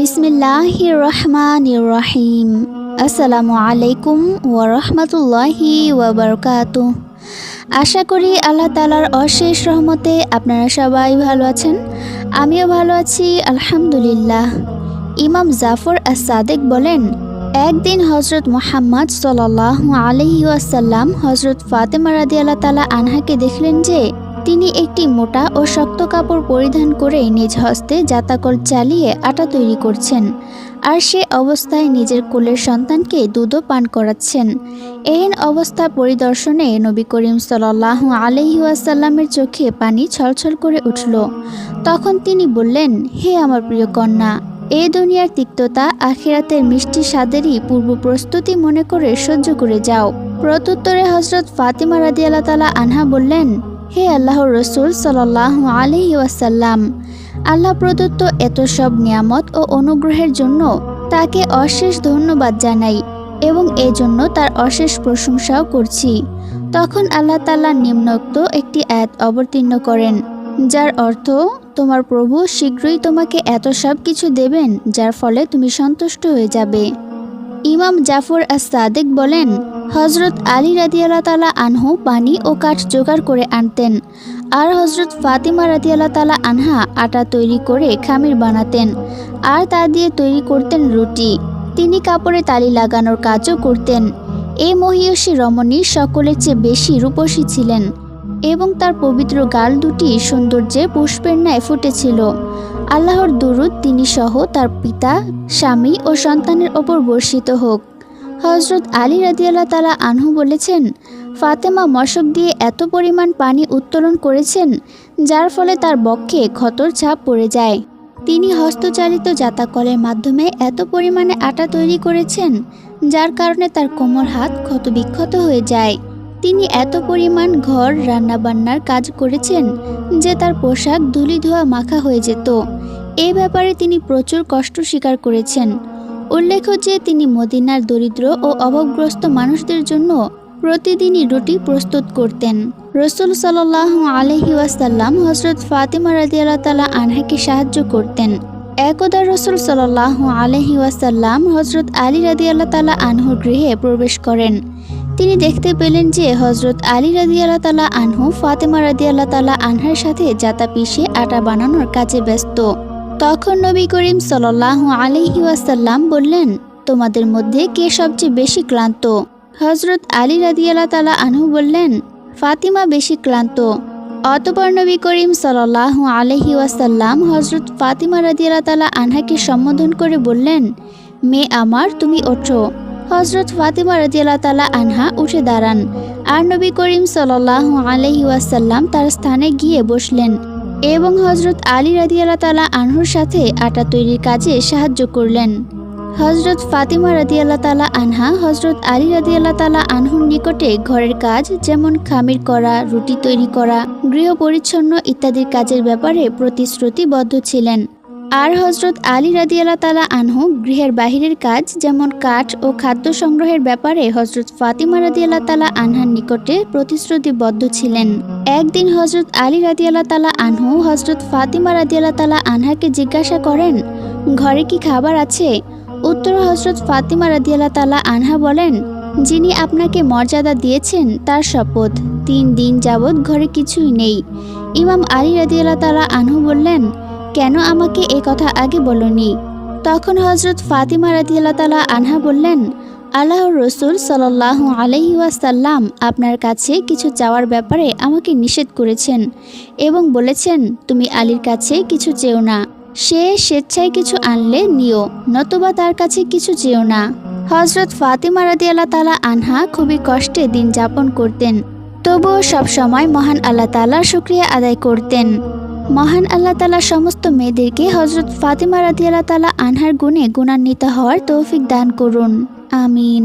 বিসমিল্লাহির রহমানির রহিম আসসালামু আলাইকুম ওয়া রাহমাতুল্লাহি ওয়া বারাকাতুহ আশা করি আল্লাহ তালার অশেষ রহমতে আপনারা সবাই ভালো আছেন। আমিও ভালো আছি, আলহামদুলিল্লাহ। ইমাম জাফর আস সাদেক বলেন, একদিন হজরত মোহাম্মদ সাল্লাহ আলহি ওয়াসাল্লাম হজরত ফাতেমা রাদি আল্লাহ তালা আনহাকে দেখলেন যে তিনি একটি মোটা ও শক্ত কাপড় পরিধান করে নিজ হস্তে জাতাকল চালিয়ে আটা তৈরি করছেন আর সে অবস্থায় নিজের কোলের সন্তানকে দুধও পান করাচ্ছেন। এহেন অবস্থা পরিদর্শনে নবী করিম সাল্লাহ আলহি ওয়াসাল্লামের চোখে পানি ছলছল করে উঠল। তখন তিনি বললেন, হে আমার প্রিয় কন্যা, এ দুনিয়ার তিক্ততা আখিরাতের মিষ্টি স্বাদেরই পূর্ব প্রস্তুতি মনে করে সহ্য করে যাও। প্রত্যুত্তরে হজরত ফাতিমা রাদিয়াল্লাহ তালা আনহা বললেন হে আল্লাহর রসুল সাল্লাহ আলহি ওয়াসাল্লাম, আল্লাহ প্রদত্ত এত সব নিয়ামত ও অনুগ্রহের জন্য তাকে অশেষ ধন্যবাদ জানাই এবং এজন্য তার অশেষ প্রশংসাও করছি। তখন আল্লাহ তাল্লাহ নিম্নোক্ত একটি অ্যাদ অবতীর্ণ করেন, যার অর্থ, তোমার প্রভু শীঘ্রই তোমাকে এত সব কিছু দেবেন, যার ফলে তুমি সন্তুষ্ট হয়ে যাবে। ইমাম জাফর আস সাদেক বলেন হজরত আলী রাদিয়াল্লাহ তালা আনহু পানি ও কাঠ জোগাড় করে আনতেন। আর হজরত ফাতিমা রাদিয়াল্লাহ তালা আনহা আটা তৈরি করে খামির বানাতেন। আর তা দিয়ে তৈরি করতেন রুটি। তিনি কাপড়ে তালি লাগানোর কাজও করতেন। এই মহিয়সী রমণী সকলের চেয়ে বেশি রূপসী ছিলেন এবং তার পবিত্র গাল দুটি সৌন্দর্যে পুষ্পের ন্যায় ফুটেছিল। আল্লাহর দুরুদ তিনি সহ তার পিতা, স্বামী ও সন্তানের ওপর বর্ষিত হোক। হজরত আলী রাদিয়াল্লাহ তালা আনহু বলেছেন, ফাতেমা মশক দিয়ে এত পরিমাণ পানি উত্তোলন করেছেন, যার ফলে তার বক্ষে ক্ষতর ছাপ পড়ে যায়। তিনি হস্তচালিত জাতাকলের মাধ্যমে এত পরিমাণে আটা তৈরি করেছেন, যার কারণে তার কোমর হাত ক্ষতবিক্ষত হয়ে যায়। তিনি এত পরিমাণ ঘর রান্নাবান্নার কাজ করেছেন যে তার পোশাক ধুলি ধোয়া মাখা হয়ে যেত। এ ব্যাপারে তিনি প্রচুর কষ্ট স্বীকার করেছেন। উল্লেখ্য যে তিনি মদিনার দরিদ্র ও অভাবগ্রস্ত মানুষদের জন্য প্রতিদিনই রুটি প্রস্তুত করতেন। রসুল সাল্লাহ আলহি ওয়াসাল্লাম হজরত ফাতিমা রাদিয়াল্লাহ তালা আনহাকে সাহায্য করতেন। একদা রসুল সাল্লাহ আলহি ওয়াসাল্লাম হজরত আলী রাদিয়াল্লাহ তালা আনহুর গৃহে প্রবেশ করেন। তিনি দেখতে পেলেন যে হজরত আলী রাদিয়াল্লাহ তালা আনহু ফাতেমা রাদিয়াল্লাহ তালা আনহার সাথে জাতা পিষে আটা বানানোর কাজে ব্যস্ত। তখন নবী করিম সাল্লাহ আলহি ওয়াসাল্লাম বললেন, তোমাদের মধ্যে কে সবচেয়ে বেশি ক্লান্ত? হজরত আলী রাদিয়াল্লাহ তালা আনহু বললেন, ফাতিমা বেশি ক্লান্ত। অতপর নবী করিম সাল্লাহ আলহি ওয়াসাল্লাম হজরত ফাতিমা রাদিয়াল্লাহ তালা আনহাকে সম্বোধন করে বললেন, মেয়ে আমার, তুমি ওঠো। হজরত ফাতিমা রাদিয়াল্লাহ তালা আনহা উঠে দাঁড়ান। আর নবী করিম সাল্লাহ আলহি ওয়াসাল্লাম তার স্থানে গিয়ে বসলেন। এবং হজরত আলী রাদিয়াল্লাহ তালা আনহুর সাথে আটা তৈরির কাজে সাহায্য করলেন। হজরত ফাতিমা রাদিয়াল্লা তালা আনহা হজরত আলী রাদিয়াল্লা তালা আনহুর নিকটে ঘরের কাজ যেমন খামির করা, রুটি তৈরি করা গৃহ পরিচ্ছন্ন ইত্যাদির কাজের ব্যাপারে প্রতিশ্রুতিবদ্ধ ছিলেন। আর হজরত আলী রাদিয়াল্লাহ তালা আনহু গৃহের বাহিরের কাজ, যেমন কাঠ ও খাদ্য সংগ্রহের ব্যাপারে হজরত ফাতিমা রাদিয়াল্লাহ তালা আনহার নিকটে প্রতিশ্রুতিবদ্ধ ছিলেন। একদিন হজরত আলী রাদিয়াল্লাহ তালা আনহু হজরত ফাতিমা রাদিয়াল্লাহ তালা আনহাকে জিজ্ঞাসা করেন, ঘরে কি খাবার আছে? উত্তর হজরত ফাতিমা রাদিয়াল্লাহ তালা আনহা বলেন, যিনি আপনাকে মর্যাদা দিয়েছেন, তার শপথ। তিন দিন যাবৎ ঘরে কিছুই নেই। ইমাম আলী রাদিয়াল্লাহ তালা আনহু বললেন কেন আমাকে এ কথা আগে বলনি? তখন হজরত ফাতিমা রাদিয়াল্লাহ তালা আনহা বললেন আল্লাহ রসুল সাল্লাহ আলহি ওয়াসাল্লাম আপনার কাছে কিছু চাওয়ার ব্যাপারে আমাকে নিষেধ করেছেন এবং বলেছেন, তুমি আলীর কাছে কিছু চেও না। সে স্বেচ্ছায় কিছু আনলে নিও, নতুবা তার কাছে কিছু চেও না। হজরত ফাতিমা রাদিয়াল্লাহ তালা আনহা খুবই কষ্টে দিন যাপন করতেন। তবুও সবসময় মহান আল্লাহ তালার শুক্রিয়া আদায় করতেন। মহান আল্লাহ তালা সমস্ত মেয়েদেরকে হজরত ফাতিমা রাদিয়াল্লাহ তালা আনহার গুণে গুণান্বিত হওয়ার তৌফিক দান করুন। আমিন।